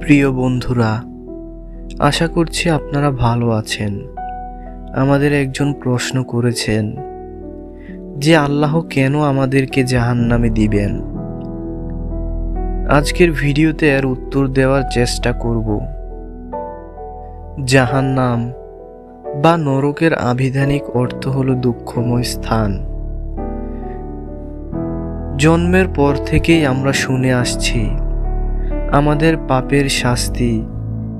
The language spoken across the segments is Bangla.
প্রিয় বন্ধুরা, আশা করছি আপনারা ভালো আছেন। আমাদের একজন প্রশ্ন করেছেন, যে আল্লাহ কেন আমাদেরকে জাহান্নামে দিবেন? আজকের ভিডিওতে এর উত্তর দেওয়ার চেষ্টা করব। জাহান্নাম বা নরকের আবিধানিক অর্থ হলো দুঃখময় স্থান। জন্মের পর থেকেই আমরা শুনে আসছি আমাদের পাপের শাস্তি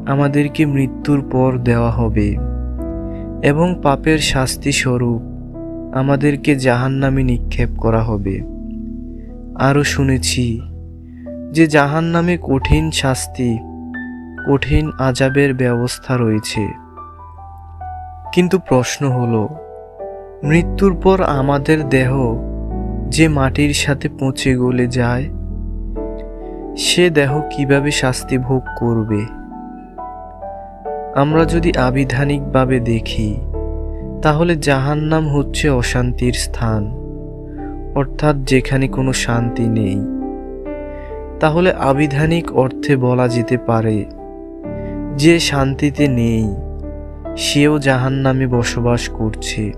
আমাদেরকে মৃত্যুর পর দেওয়া হবে। এবং পাপের শাস্তি স্বরূপ আমাদেরকে জাহান্নামে নিক্ষেপ করা হবে। আরও শুনেছি যে জাহান্নামে কঠিন শাস্তি, কঠিন আজাবের ব্যবস্থা রয়েছে। কিন্তু প্রশ্ন হলো, মৃত্যুর পর আমাদের দেহ যে মাটির সাথে পচে গলে যায় সে দেহ কীভাবে শাস্তি ভোগ করবে? আমরা যদি আবিধানিকভাবে দেখি, তাহলে জাহান্নাম হচ্ছে অশান্তির স্থান, অর্থাৎ যেখানে কোনো শান্তি নেই। তাহলে আবিধানিক অর্থে বলা যেতে পারে, যে শান্তিতে নেই, সেও জাহান্নামে বসবাস করছে।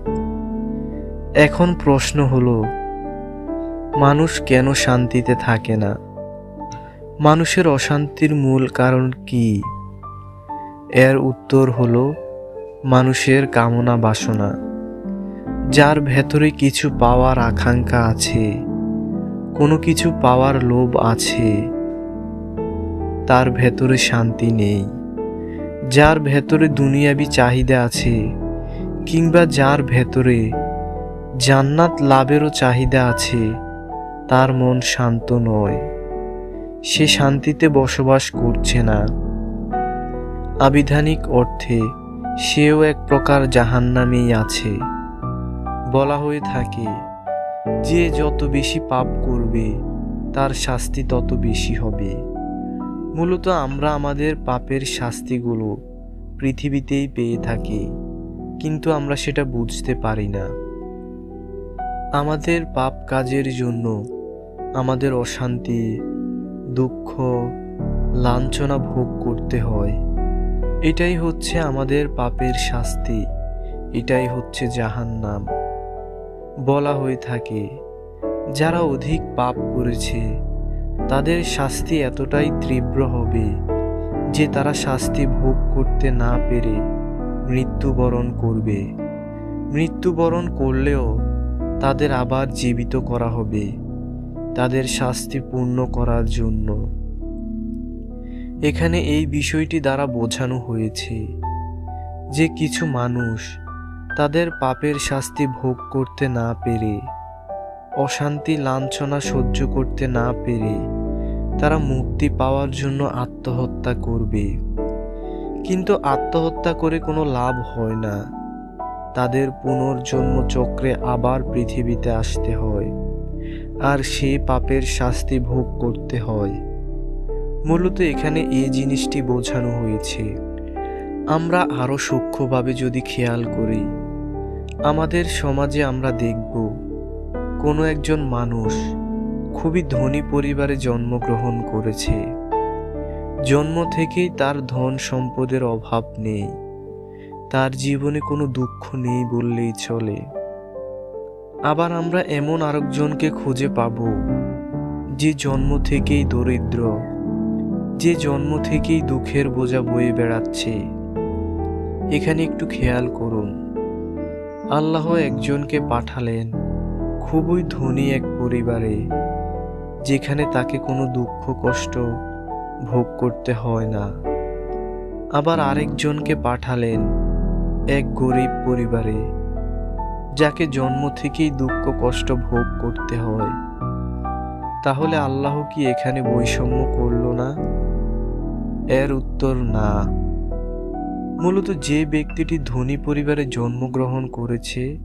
এখন প্রশ্ন হলো, মানুষ কেন শান্তিতে থাকে না? মানুষের অশান্তির মূল কারণ কি? এর উত্তর হলো মানুষের কামনা বাসনা, যার ভেতরে কিছু পাওয়ার আকাঙ্ক্ষা আছে, কোনো কিছু পাওয়ার লোভ আছে, তার ভেতরে শান্তি নেই, যার ভেতরে দুনিয়াবি চাহিদা আছে, কিংবা যার ভেতরে জান্নাত লাভেরও চাহিদা আছে, তার মন শান্ত নয়। সে শান্তিতে বসবাস করছে না। আবিধানিক অর্থে সেও এক প্রকার জাহান্নামেই আছে। বলা হয়ে থাকে, যে যত বেশি পাপ করবে, তার শাস্তি তত বেশি হবে। মূলত আমরা আমাদের পাপের শাস্তিগুলো পৃথিবীতেই পেয়ে থাকি, কিন্তু আমরা সেটা বুঝতে পারি না। আমাদের পাপ কাজের জন্য আমাদের অশান্তি দুঃখ, লাঞ্ছনা ভোগ করতে হয়। এটাই হচ্ছে আমাদের পাপের শাস্তি। এটাই হচ্ছে জাহান্নাম। বলা হয়ে থাকে, যারা অধিক পাপ করেছে, তাদের শাস্তি এতটাই তীব্র হবে যে তারা শাস্তি ভোগ করতে না পেরে মৃত্যুবরণ করবে। মৃত্যুবরণ করলেও তাদের আবার জীবিত করা হবে। তাদের শাস্তি পূর্ণ করার জন্য। এখানে এই বিষয়টি দ্বারা বোঝানো হয়েছে যে কিছু মানুষ তাদের পাপের শাস্তি ভোগ করতে না পেরে, অশান্তি, লাঞ্ছনা সহ্য করতে না পেরে তারা মুক্তি পাওয়ার জন্য আত্মহত্যা করবে। কিন্তু আত্মহত্যা করে কোনো লাভ হয় না। তাদের পুনর্জন্ম চক্রে আবার পৃথিবীতে আসতে হয়। আর সে পাপের শাস্তি ভোগ করতে হয়। মূলত এখানে এই জিনিসটি বোঝানো হয়েছে। আমরা আরও সূক্ষ্মভাবে যদি খেয়াল করি, আমাদের সমাজে আমরা দেখব, কোনো একজন মানুষ খুবই ধনী পরিবারে জন্মগ্রহণ করেছে। জন্ম থেকেই তার ধন সম্পদের অভাব নেই। তার জীবনে কোনো দুঃখ নেই বললেই চলে। আবার আমরা এমন আরেকজনকে খুঁজে পাব, যে জন্ম থেকেই দরিদ্র, যে জন্ম থেকেই দুঃখের বোঝা বয়ে বেড়াচ্ছে। এখানে একটু খেয়াল করুন। আল্লাহ একজনকে পাঠালেন খুবই ধনী এক পরিবারে, যেখানে তাকে কোনো দুঃখ, কষ্ট ভোগ করতে হয় না। আবার আরেকজনকে পাঠালেন এক গরিব পরিবারে যাকে জন্ম থেকেই দুঃখ, কষ্ট ভোগ করতে হয়। তাহলে আল্লাহ কি এখানে বৈষম্য করল না? এর উত্তর না। মূলত যে ব্যক্তিটি ধনী পরিবারে জন্মগ্রহণ করেছে,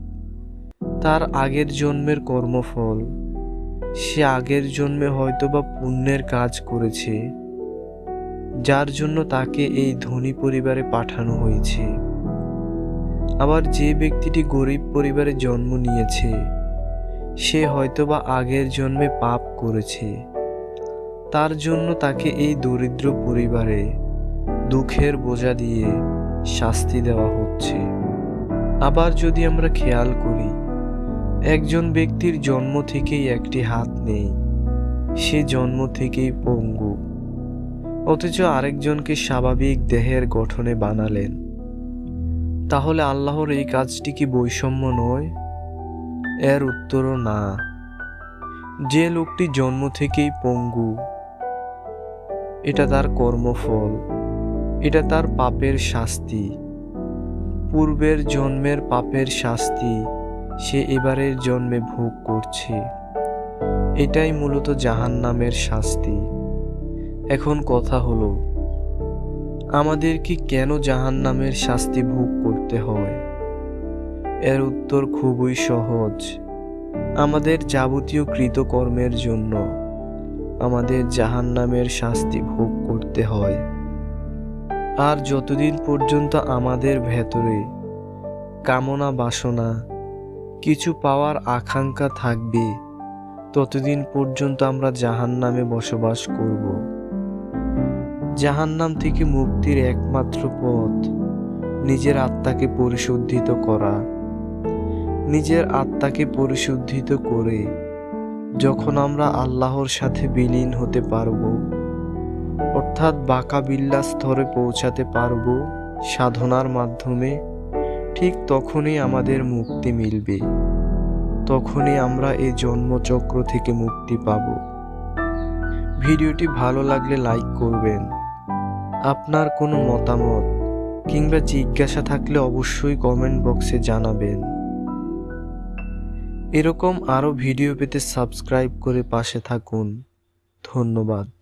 তার আগের জন্মের কর্মফল, সে আগের জন্মে হয়তোবা পুণ্যের কাজ করেছে, যার জন্য তাকে এই ধনী পরিবারে পাঠানো হয়েছে। আবার যে ব্যক্তিটি গরিব পরিবারে জন্ম নিয়েছে, সে হয়তোবা আগের জন্মে পাপ করেছে। তার জন্য তাকে এই দরিদ্র পরিবারে দুঃখের বোঝা দিয়ে শাস্তি দেওয়া হচ্ছে। আবার যদি আমরা খেয়াল করি, একজন ব্যক্তির জন্ম থেকেই একটি হাত নেই, সে জন্ম থেকেই পঙ্গু। অথচ আরেকজনকে স্বাভাবিক দেহের গঠনে বানালেন। তাহলে আল্লাহর এই কাজটি কি বৈষম্য নয়? এর উত্তরও না। যে লোকটি জন্ম থেকেই পঙ্গু, এটা তার কর্মফল, এটা তার পাপের শাস্তি। পূর্বের জন্মের পাপের শাস্তি সে এবারের জন্মে ভোগ করছে। এটাই মূলত জাহান নামের শাস্তি। এখন কথা হলো আমাদের কি কেন জাহান নামের শাস্তি ভোগ করতে হয়? এর উত্তর খুবই সহজ। আমাদের যাবতীয় কৃতকর্মের জন্য আমাদের জাহান নামের শাস্তি ভোগ করতে হয়। আর যতদিন পর্যন্ত আমাদের ভেতরে কামনা, বাসনা কিছু পাওয়ার আকাঙ্ক্ষা থাকবে, ততদিন পর্যন্ত আমরা জাহান নামে বসবাস করব। জাহান্নাম থেকে মুক্তির একমাত্র পথ, নিজের আত্মাকে পরিশুদ্ধিত করা। নিজের আত্মাকে পরিশুদ্ধিত করে যখন আমরা আল্লাহর সাথে বিলীন হতে পারব, অর্থাৎ বাঁকা বিল্লা স্তরে পৌঁছাতে পারব সাধনার মাধ্যমে, ঠিক তখনই আমাদের মুক্তি মিলবে। তখনই আমরা এই জন্মচক্র থেকে মুক্তি পাব। ভিডিওটি ভালো লাগলে লাইক করবেন। আপনার কোনো মতামত কিংবা জিজ্ঞাসা থাকলে অবশ্যই কমেন্ট বক্সে জানাবেন। এরকম আরও ভিডিও পেতে সাবস্ক্রাইব করে পাশে থাকুন। ধন্যবাদ।